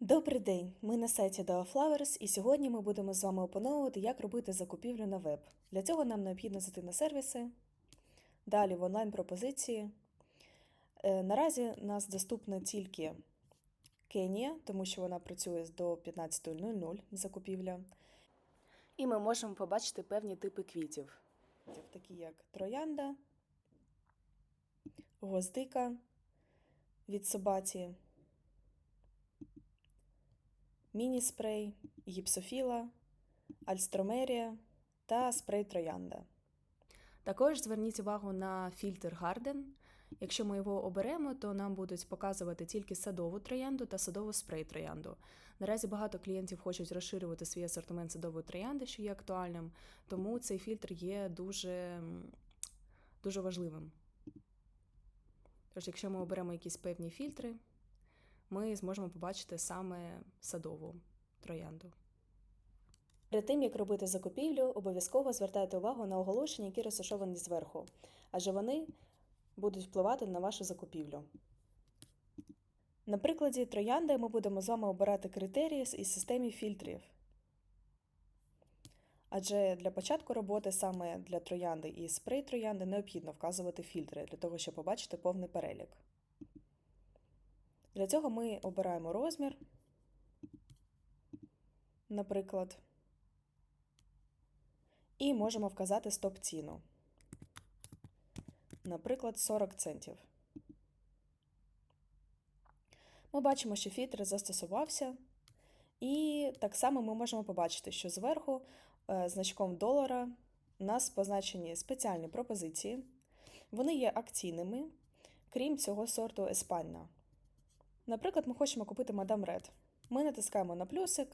Добрий день! Ми на сайті DAO Flowers і сьогодні ми будемо з вами опановувати, як робити закупівлю на веб. Для цього нам необхідно зайти на сервіси, далі в онлайн-пропозиції. Е, Наразі нас доступна тільки Кенія, тому що вона працює до 15.00 закупівля, І ми можемо побачити певні типи квітів. такі як троянда, гвоздика від собаці, міні-спрей, гіпсофіла, альстромерія та спрей троянда. Також зверніть увагу на фільтр Garden. Якщо ми його оберемо, то нам будуть показувати тільки садову троянду та садову спрей троянду. Наразі багато клієнтів хочуть розширювати свій асортимент садової троянди, що є актуальним, тому цей фільтр є дуже, дуже важливим. Тож, якщо ми оберемо якісь певні фільтри, ми зможемо побачити саме садову троянду. Перед тим, як робити закупівлю, обов'язково звертайте увагу на оголошення, які розташовані зверху, адже вони будуть впливати на вашу закупівлю. На прикладі троянди ми будемо з вами обирати критерії із системи фільтрів. Адже для початку роботи саме для троянди і спрей троянди необхідно вказувати фільтри для того, щоб побачити повний перелік. Для цього ми обираємо розмір, наприклад, і можемо вказати стоп-ціну. Наприклад, 40 центів. Ми бачимо, що фільтр застосувався, і так само ми можемо побачити, що зверху е, значком долара у нас позначені спеціальні пропозиції. Вони є акційними, крім цього сорту Еспанна. Наприклад, ми хочемо купити Мадам Ред. Ми натискаємо на плюсик,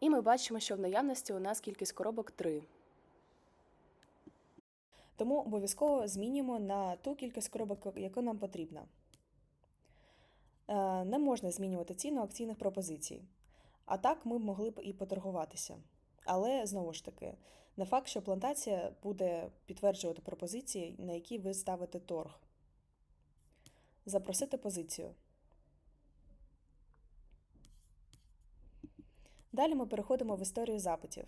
І ми бачимо, що в наявності у нас кількість коробок 3. тому обов'язково змінюємо на ту кількість коробок, яку нам потрібна. Е, Не можна змінювати ціну акційних пропозицій. А так ми б могли б і поторгуватися. Але знову ж таки, не факт, що плантація буде підтверджувати пропозиції, на які ви ставите торг. Запросити позицію. Далі ми переходимо в історію запитів.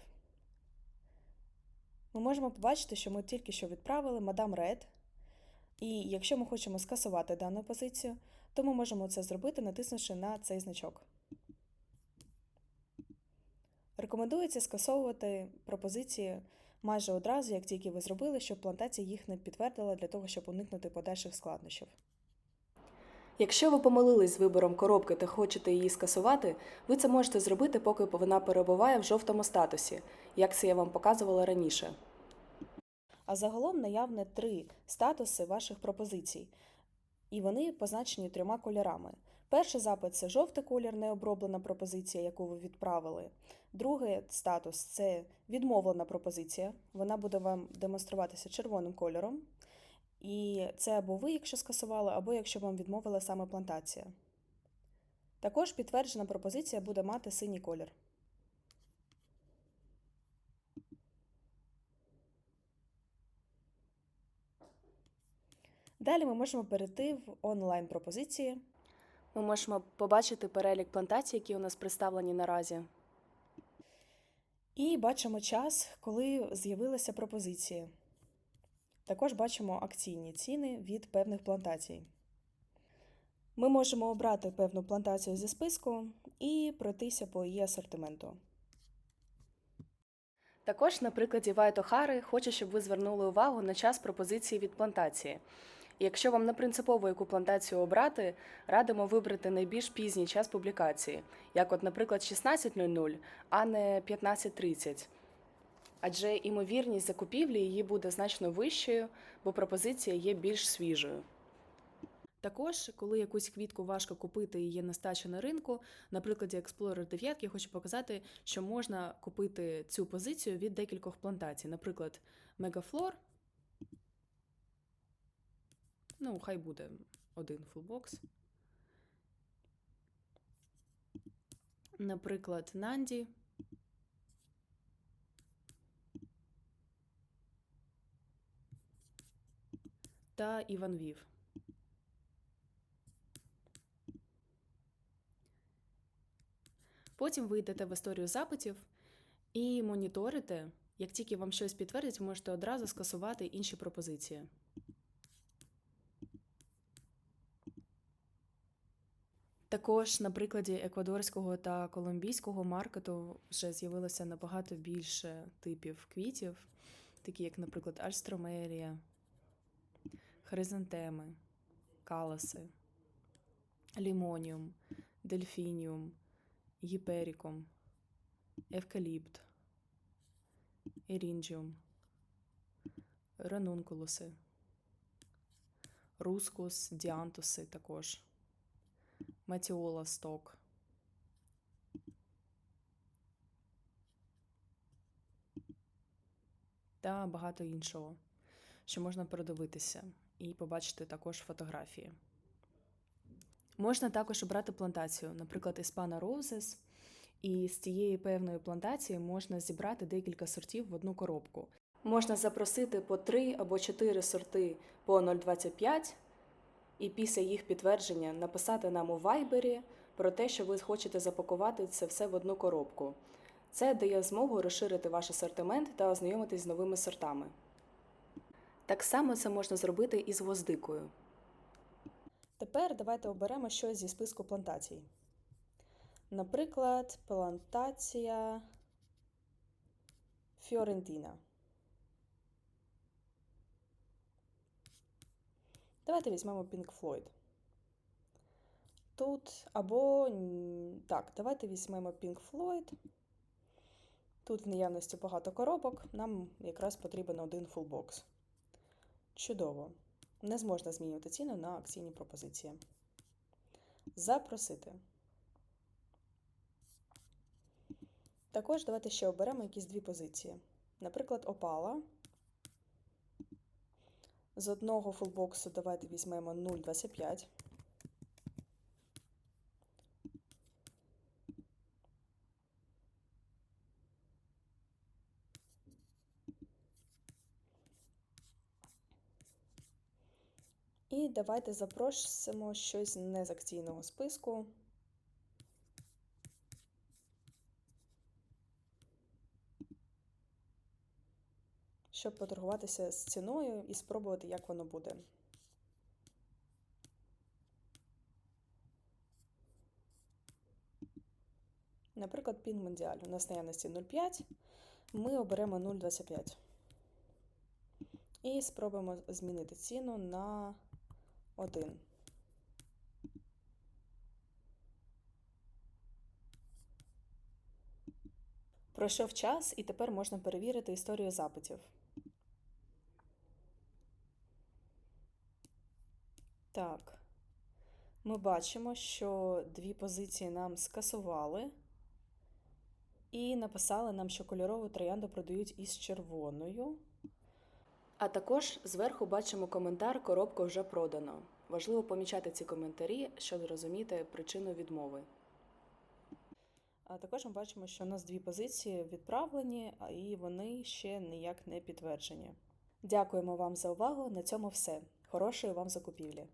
Ми можемо побачити, що ми тільки що відправили мадам Ред. І якщо ми хочемо скасувати дану позицію, то ми можемо це зробити, натиснувши на цей значок. Рекомендується скасовувати пропозиції майже одразу, як тільки ви зробили, щоб плантація їх не підтвердила для того, щоб уникнути подальших складнощів. Якщо ви помилились з вибором коробки та хочете її скасувати, ви це можете зробити, поки вона перебуває в жовтому статусі, як це я вам показувала раніше. А загалом наявне три статуси ваших пропозицій, і вони позначені трьома кольорами. Перший запит це жовтий колір, необроблена пропозиція, яку ви відправили. Другий статус це відмовлена пропозиція. Вона буде вам демонструватися червоним кольором. І це або ви, якщо скасували, або якщо вам відмовила саме плантація. Також підтверджена пропозиція буде мати синій колір. Далі ми можемо перейти в онлайн-пропозиції. Ми можемо побачити перелік плантацій, які у нас представлені наразі. І бачимо час, коли з'явилися пропозиції. Також бачимо акційні ціни від певних плантацій. Ми можемо обрати певну плантацію зі списку і пройтися по її асортименту. Також на прикладі Вайтохари хочу, щоб ви звернули увагу на час пропозиції від плантації. Якщо вам не принципово яку плантацію обрати, радимо вибрати найбільш пізній час публікації, як, от, наприклад, 16.00, а не 15.30. Адже імовірність закупівлі її буде значно вищою, бо пропозиція є більш свіжою. Також, коли якусь квітку важко купити і є нестача на ринку, на прикладі Explorer 9 я хочу показати, що можна купити цю позицію від декількох плантацій. Наприклад, Мегафлор. Ну, хай буде один фулбокс. Наприклад, Нанді. Та Іван Вів. Потім ви йдете в історію запитів і моніторите. Як тільки вам щось підтвердять, ви можете одразу скасувати інші пропозиції. Також на прикладі еквадорського та колумбійського маркету вже з'явилося набагато більше типів квітів, такі як, наприклад, альстромерія, хризантеми, каласи, лімоніум, дельфініум, гіперікум, евкаліпт, ерінджіум, ранункулуси, рускус, діантуси також. Матіола сток. Та багато іншого, що можна передивитися і побачити також фотографії. Можна також обрати плантацію, наприклад, Ispana Roses, і з цієї певної плантації можна зібрати декілька сортів в одну коробку. Можна запросити по 3 або 4 сорти по 0,25 і після їх підтвердження написати нам у Вайбері про те, що ви хочете запакувати це все в одну коробку. Це дає змогу розширити ваш асортимент та ознайомитись з новими сортами. Так само це можна зробити і з гвоздикою. Тепер давайте оберемо щось зі списку плантацій. Наприклад, плантація Фіорентіна. Давайте візьмемо Pink Floyd. Тут або так, давайте візьмемо Pink Floyd. Тут в наявності багато коробок, нам якраз потрібен один фулбокс. Чудово. Не зможна змінювати ціну на акційні пропозиції. Запросити. Також давайте ще оберемо якісь дві позиції. Наприклад, опала. З одного фулбоксу давайте візьмемо 0,25. І давайте запросимо щось не з акційного списку. Щоб поторгуватися з ціною і спробувати, як воно буде. Наприклад, пін Мондіаль. У нас наявності 0,5. Ми оберемо 0,25. І спробуємо змінити ціну на 1. Пройшов час, і тепер можна перевірити історію запитів. Так, ми бачимо, що дві позиції нам скасували і написали нам, що кольорову троянду продають із червоною. А також зверху бачимо коментар Коробка вже продано. Важливо помічати ці коментарі, щоб зрозуміти причину відмови. А також ми бачимо, що у нас дві позиції відправлені, і вони ще ніяк не підтверджені. Дякуємо вам за увагу. На цьому все. Хорошої вам закупівлі!